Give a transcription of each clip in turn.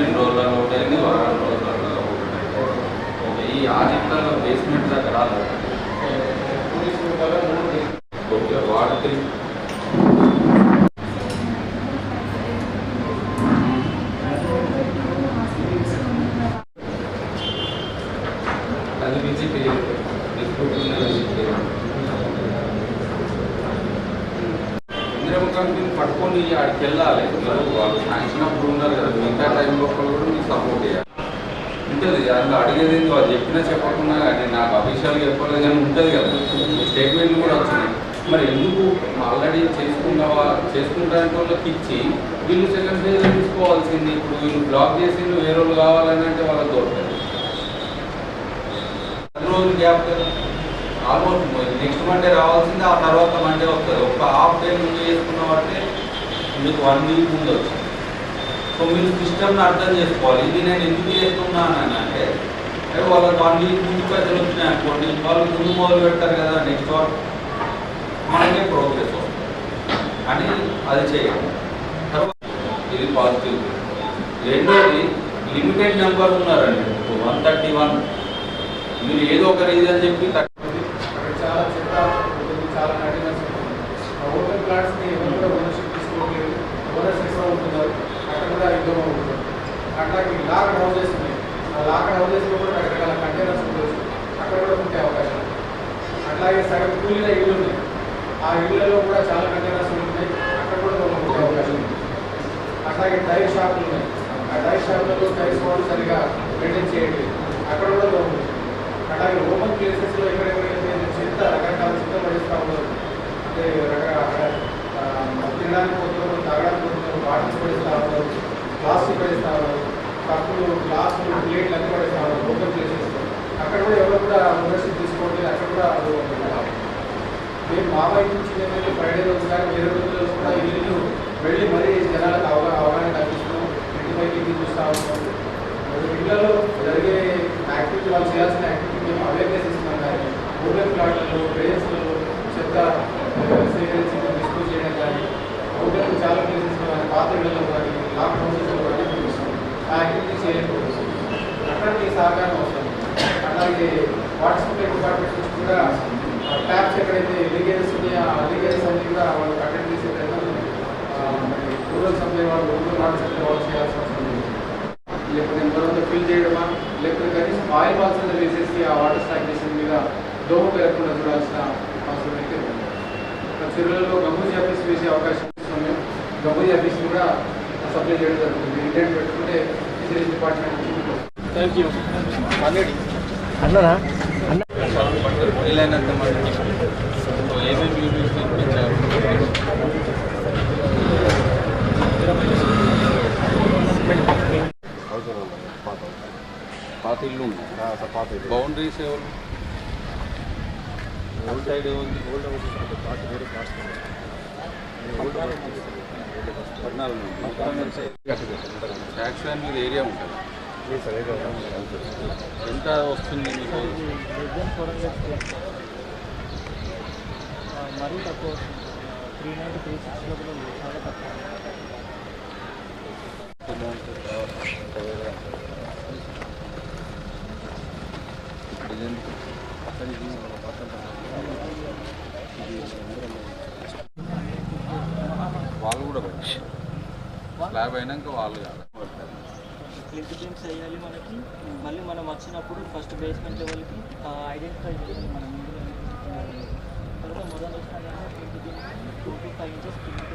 రెండు రోజులలో ఒకటి వారం రోజులలో ఒకటి ఈ ఆదిత్యాల బేస్మెంట్ దాకా రాలేదు. అది విజిట్ పట్టుకొని ఆడికి వెళ్ళాలి. వాళ్ళు శాంక్షన్ అప్పుడు ఉన్నారు కదా మిగతా టైం లోపల కూడా మీకు సపోర్ట్ చేయాలి ఉంటుంది అందులో అడిగేది అది వాళ్ళు చెప్పినా చెప్పకుండా కానీ నాకు అఫీషియల్గా చెప్పలేదు కానీ ఉంటుంది కదా. స్టేట్మెంట్ కూడా వచ్చినాయి. మరి ఎందుకు ఆల్రెడీ చేసుకున్నవా చేసుకుంటానికి వాళ్ళకి ఇచ్చి వీళ్ళు సెకండ్ ఫేజ్ తీసుకోవాల్సింది. ఇప్పుడు వీళ్ళు బ్లాక్ చేసి వేరే వాళ్ళు కావాలని అంటే వాళ్ళకి దొరకదు. పది రోజులు గ్యాప్ కదా. ఆల్మోస్ట్ నెక్స్ట్ మండే రావాల్సింది ఆ తర్వాత మండే వస్తుంది. ఒక హాఫ్ డే ముందు చేసుకున్న మీకు వన్ వీక్ ముందు వచ్చింది. సో మీరు సిస్టమ్ని అర్థం చేసుకోవాలి. ఇది నేను ఎందుకు చేస్తున్నాను అని అంటే వాళ్ళ వన్ వీక్ ముందు పెద్దలు వచ్చినాయి అనుకోండి వాళ్ళు ముందు మొదలు పెడతారు కదా నెక్స్ట్ వార్ మనకే ప్రోగ్రెస్ వస్తుంది. అని అది చేయాలి. తర్వాత ఇది పాజిటివ్ రెండోది లిమిటెడ్ నెంబర్ ఉన్నారండి. వన్ థర్టీ వన్ మీరు ఏదో ఒక రీజన్ చెప్పి అక్కడ చాలా చెత్త చాలా నటినెస్ ఓపెన్ ప్లాట్స్ని ఎవరు ఓనర్షిప్ తీసుకోవట్లేదు ఎక్కువ ఉంటున్నారు అక్కడ కూడా యుద్ధం ఉంటుంది అట్లాగే లాక్ హౌసెస్ ఉన్నాయి ఆ లాక్ హౌజెస్లో కూడా రకరకాల కంటైనర్స్ ఉండొచ్చు అక్కడ కూడా ఉంటే అవకాశం అట్లాగే సగం కూలిన ఇల్లు ఉన్నాయి. ఆ ఇళ్ళలో కూడా చాలా కంటైనర్స్ ఉంటాయి అక్కడ కూడా ఉండే అవకాశం ఉంది. అట్లాగే టైర్ షాపులు ఉన్నాయి. ఆ టైర్ షాపులలో టైర్స్ వాళ్ళు సరిగా మెయింటైన్ చేయట్లేదు. అక్కడ కూడా దొరుకుతుంది అట్లాగే అలాగే ఓపెన్ ప్లేసెస్లో ఎక్కడెక్కడైతే చెత్త రకరకాల చెత్త పడిస్తూ ఉండదు అంటే రకరకాల తినడానికి పోతున్నారు తాగడానికి పోతున్నారు బాటిల్స్ పడిస్తూ ఉన్నారు ప్లాస్టిక్ పడిస్తూ ఉన్నారు కప్పులు గ్లాసులు ప్లేట్లు అన్ని కూడా ఉన్నారు ఓపెన్ చేసేస్తాం అక్కడ కూడా ఎవరు కూడా ఓనర్షిప్ తీసుకోవట్లేదు అక్కడ కూడా అది మేము మా వైపు నుంచి ఏమైతే ఫ్రైడే రోజు కానీ వేరే రోజుల్లో కూడా ఇల్లు వెళ్ళి మరీ జనాలకు అవగా అవగాహన కల్పిస్తున్నాం. ఇంటి పైకి ఇంటికి చూస్తూ ఉంటాం మరి ఇళ్ళలో జరిగే యాక్టివిటీ వాళ్ళు చేయాల్సిన యాక్టివిటీ మేము అవేర్నెస్ ఇస్తున్నాం కానీ ఓపెన్ ప్లాట్లలో ప్లేయర్స్లో చెత్త సేకరించి డిస్పోజ్ చేయడం కానీ ఓపెన్ చాలా ప్లేసెస్లో కానీ పాత ఇళ్ళలో కానీ లాక్ హౌసెస్లో కానీ యాక్టివిటీ చేయకపోవచ్చు అక్కడికి సహకారం అవసరం. అలాగే వాటర్ డిపార్ట్మెంట్ నుంచి కూడా ట్యాప్స్ ఎక్కడైతే లీగేజెస్ ఉన్నాయో ఆ లీకేజెస్ అన్ని కూడా వాళ్ళు అటెండ్ చేసే ప్రయత్నం రూరల్ సప్లై వాళ్ళు రూరల్ వాటర్ సప్లై వాళ్ళు చేయాల్సిన అవసరం లేదు లేకపోతే తర్వాత ఫిల్ చేయడమా? లేకపోతే కనీసం ఆయిల్ బాల్స్ వేసేసి ఆ వాటర్ స్టాగ్నేషన్ మీద దోమ పెరగకుండా చూడాల్సిన అవసరం అయితే ఉంది. ఇక్కడ చెరువులలో గంబూజీ ఆఫీస్ వేసే అవకాశం ఇస్తున్నాం మేము గంబూజీ ఆఫీస్ కూడా సప్లై చేయడం జరుగుతుంది. ఇంటెంట్ పెట్టుకుంటే ఫిషరీస్ డిపార్ట్మెంట్ నుంచి థ్యాంక్ యూ అన్ననా వీలైనంత మందికి సో ఏమేమి యూనిట్స్ ఇప్పించారు పాత ఇల్లు ఉంది బౌండరీస్ ఎవరు అవుట్ సైడ్ ఏముంది పద్నాలుగు ట్యాక్స్ ల్యాండ్ మీద ఏరియా ఉంటుంది ఎంత వస్తుంది మీకు మరీ తక్కువ త్రీ నైన్ త్రీ సిక్స్ లోపల ఉంది. చాలా తక్కువ వాళ్ళు కూడా పెట్టారు స్లాబ్ అయినాక వాళ్ళు కాదు ప్లింట్ ప్రింట్స్ వేయాలి మనకి. మళ్ళీ మనం వచ్చినప్పుడు ఫస్ట్ బేస్మెంట్ లెవెల్కి ఐడెంటిఫై చేయాలి మనం ఇందులో తర్వాత మొదలు వచ్చినా కానీ plinth two to five inches plinth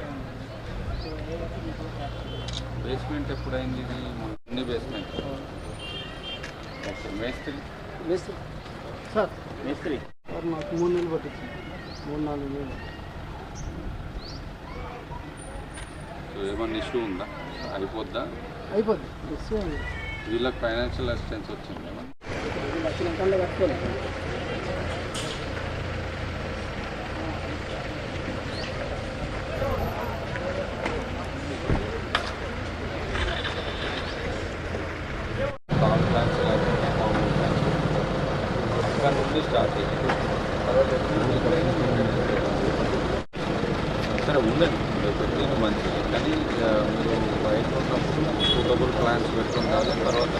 so ఏదైతే దీంట్లో బేస్మెంట్ ఎప్పుడైంది ఇది? అన్ని బేస్మెంట్ ఓకే మేస్త్రి. Waste sir. మేస్త్రి సార్ మాకు మూడు నెలలు పట్టింది. మూడు నాలుగు నెలలు సో ఏమన్నా ఇష్యూ ఉందా? అయిపోద్దా? అయిపోద్ది. వీళ్ళకి ఫైనాన్షియల్ అసిస్టెన్స్ వచ్చింది ఏమన్నా లక్షల కళ్ళు కట్టుకోలేదు టాప్ ప్లాన్స్ అక్కడ నుండి స్టార్ట్ అయ్యింది తర్వాత పెట్టిన మంచిది. కానీ మీరు ఉన్నప్పుడు సూటబుల్ ప్లాన్స్ పెట్టుకుంటాను తర్వాత.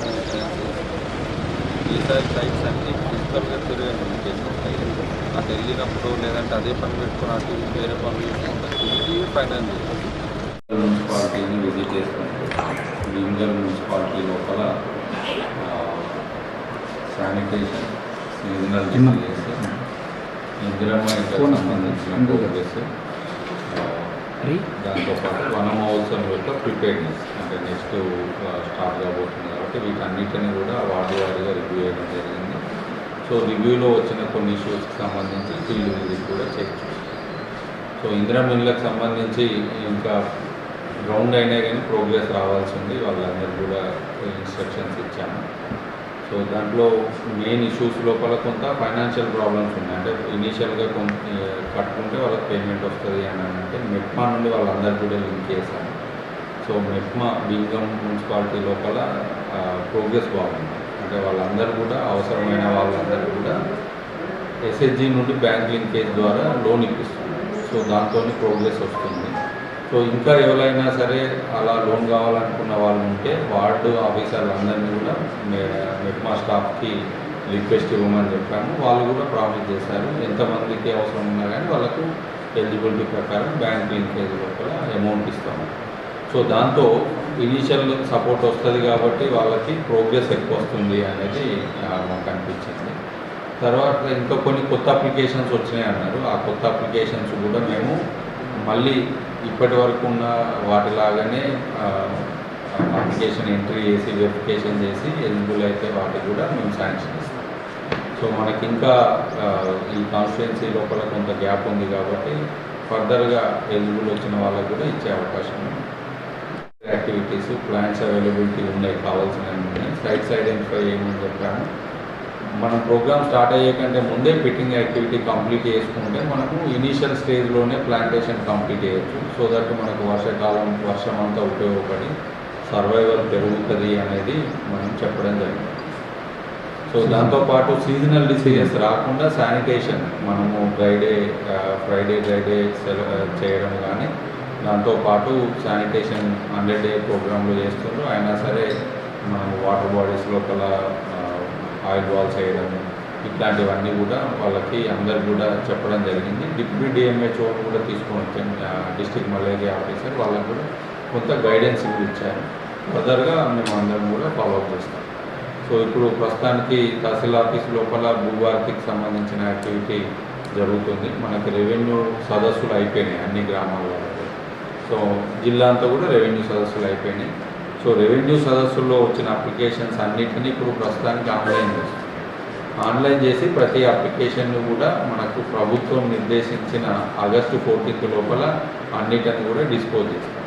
ఈసారి సైట్స్ అన్ని ఫిజికల్గా తిరిగాను ఉంటాయి అటు వెళ్ళినప్పుడు లేదంటే అదే పని పెట్టుకుని అటు వేరే పనులు తిరిగి ఫైనల్ మున్సిపాలిటీని విజిట్ చేసుకుంటాం భీమగల్ మున్సిపాలిటీ లోపల శానిటేషన్ సీజనల్ ఇందిరమ్మ ఇంటికి సంబంధించిన దాంతోపాటు వన మహోత్సవం యొక్క ప్రిపేర్నెస్ అంటే నెక్స్ట్ స్టార్ట్ కాబోతుంది కాబట్టి వీటన్నిటిని కూడా వార్డు వారీగా రివ్యూ చేయడం జరిగింది. సో రివ్యూలో వచ్చిన కొన్ని ఇష్యూస్కి సంబంధించి ఫీల్డ్ విజిట్ కూడా చెక్ సో ఇందిరా మిల్లకు సంబంధించి ఇంకా గ్రౌండ్ అయినా కానీ ప్రోగ్రెస్ రావాల్సి ఉంది. వాళ్ళందరూ కూడా ఇన్స్ట్రక్షన్స్ ఇచ్చాము. సో దాంట్లో మెయిన్ ఇష్యూస్ లోపల కొంత ఫైనాన్షియల్ ప్రాబ్లమ్స్ ఉన్నాయి. అంటే ఇనీషియల్గా కొంత కట్టుకుంటే వాళ్ళకి పేమెంట్ వస్తుంది అని అంటే మెప్మా నుండి వాళ్ళందరూ కూడా లింక్ చేశాను సో మెప్మా బింగం మున్సిపాలిటీ లోపల ప్రోగ్రెస్ బాగుంది. అంటే వాళ్ళందరూ కూడా అవసరమైన వాళ్ళందరూ కూడా ఎస్హెచ్జి నుండి బ్యాంక్ లింకేజ్ ద్వారా లోన్ ఇప్పిస్తుంది సో దాంతో ప్రోగ్రెస్ వస్తుంది. సో ఇంకా ఎవరైనా సరే అలా లోన్ కావాలనుకున్న వాళ్ళు ఉంటే వార్డు ఆఫీసర్లు అందరినీ కూడా మెట్మా స్టాఫ్కి రిక్వెస్ట్ ఇవ్వమని చెప్పాము వాళ్ళు కూడా ప్రామిస్ చేశారు. ఎంతమందికి అవసరం ఉన్నా కానీ వాళ్ళకు ఎలిజిబిలిటీ ప్రకారం బ్యాంక్ లింకేజ్ లోపల అమౌంట్ ఇస్తాము. సో దాంతో ఇనీషియల్ సపోర్ట్ వస్తుంది కాబట్టి వాళ్ళకి ప్రోగ్రెస్ ఎక్కువ వస్తుంది అనేది మాకు అనిపించింది. తర్వాత ఇంకా కొన్ని కొత్త అప్లికేషన్స్ వచ్చినాయి అన్నారు. ఆ కొత్త అప్లికేషన్స్ కూడా మేము మళ్ళీ ఇప్పటి వరకు ఉన్న వాటిలాగానే అప్లికేషన్ ఎంట్రీ చేసి వెరిఫికేషన్ చేసి ఎలిజిబుల్ అయితే వాటికి కూడా మేము శాంక్షన్ ఇస్తాం. సో మనకి ఇంకా ఈ కాన్స్టిట్యున్సీ లోపల కొంత గ్యాప్ ఉంది కాబట్టి ఫర్దర్గా ఎలిజిబుల్ వచ్చిన వాళ్ళకి కూడా ఇచ్చే అవకాశం ఉంది. యాక్టివిటీస్ ప్లాన్స్ అవైలబిలిటీ ఉన్నాయి. కావాల్సిన సైట్స్ ఐడెంటిఫై చేయమని చెప్పాము మనం ప్రోగ్రామ్ స్టార్ట్ అయ్యే కంటే ముందే ఫిట్టింగ్ యాక్టివిటీ కంప్లీట్ చేసుకుంటే మనకు ఇనీషియల్ స్టేజ్లోనే ప్లాంటేషన్ కంప్లీట్ చేయొచ్చు. సో దట్ మనకు వర్షాకాలం వర్షం అంతా ఉపయోగపడి సర్వైవల్ పెరుగుతుంది అనేది మనం చెప్పడం జరిగింది. సో దాంతోపాటు సీజనల్ డిసీజెస్ రాకుండా శానిటేషన్ మనము ఫ్రైడే ఫ్రైడే ఫ్రైడే చేయడం కానీ దాంతోపాటు శానిటేషన్ హండ్రెడ్ డే ప్రోగ్రాంలు చేస్తున్నారు అయినా సరే మనం వాటర్ బాడీస్ లోపల ఆయిల్ బాల్ చేయడం ఇట్లాంటివన్నీ కూడా వాళ్ళకి అందరు కూడా చెప్పడం జరిగింది. డిప్యూటీ డిఎంహెచ్ఓ కూడా తీసుకొని వచ్చాను డిస్టిక్ మలేరియా ఆఫీసర్ వాళ్ళకి కూడా కొంత గైడెన్స్ కూడా ఇచ్చారు. ఫర్దర్గా మేము అందరం కూడా ఫాలోఅప్ చేస్తాం. సో ఇప్పుడు ప్రస్తుతానికి తహసీల్ ఆఫీస్ లోపల భూవార్తికి సంబంధించిన యాక్టివిటీ జరుగుతుంది. మనకి రెవెన్యూ సదస్సులు అయిపోయినాయి అన్ని గ్రామాల్లో. సో జిల్లా అంతా కూడా రెవెన్యూ సదస్సులు అయిపోయినాయి. సో రెవెన్యూ సదస్సుల్లో వచ్చిన అప్లికేషన్స్ అన్నిటినీ ఇప్పుడు ప్రస్తుతానికి ఆన్లైన్ చేస్తాం. ఆన్లైన్ చేసి ప్రతి అప్లికేషన్ను కూడా మనకు ప్రభుత్వం నిర్దేశించిన ఆగస్టు ఫోర్టీన్త్ లోపల అన్నిటిని కూడా డిస్పోజ్ చేస్తాం.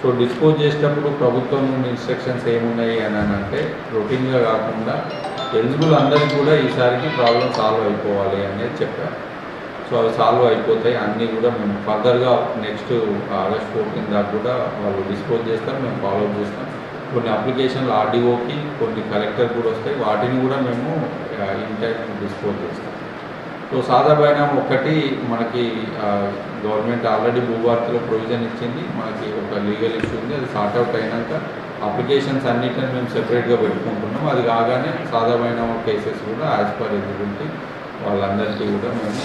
సో డిస్పోజ్ చేసేటప్పుడు ప్రభుత్వం నుండి ఇన్స్ట్రక్షన్స్ ఏమున్నాయి అని అని అంటే రొటీన్గా కాకుండా ఎలిజిబుల్ అందరికీ కూడా ఈసారికి ప్రాబ్లం సాల్వ్ అయిపోవాలి అనేది చెప్పారు. సో అవి సాల్వ్ అయిపోతాయి. అన్నీ కూడా మేము ఫర్దర్గా నెక్స్ట్ ఆగస్ట్ ఫోర్టీన్ దాకా కూడా వాళ్ళు డిస్పోజ్ చేస్తారు మేము ఫాలోఅప్ చేస్తాం. కొన్ని అప్లికేషన్లు ఆర్డీఓకి కొన్ని కలెక్టర్ కూడా వస్తాయి. వాటిని కూడా మేము ఇన్ టైం డిస్పోజ్ చేస్తాం. సో సాదా ఒకటి మనకి uh, గవర్నమెంట్ ఆల్రెడీ భూభారతిలో ప్రొవిజన్ ఇచ్చింది. మనకి ఒక లీగల్ ఇష్యూ ఉంది. అది సార్ట్ అవుట్ అయినాక అప్లికేషన్స్ అన్నిటిని మేము సెపరేట్గా పెట్టుకుంటున్నాం. అది కాగానే సాదా కేసెస్ కూడా యాజ్ పర్ ఎలిజిబిలిటీ వాళ్ళందరికీ కూడా మేము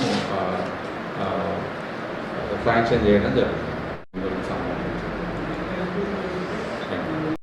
శాంక్షన్ చేయడం జరుగుతుంది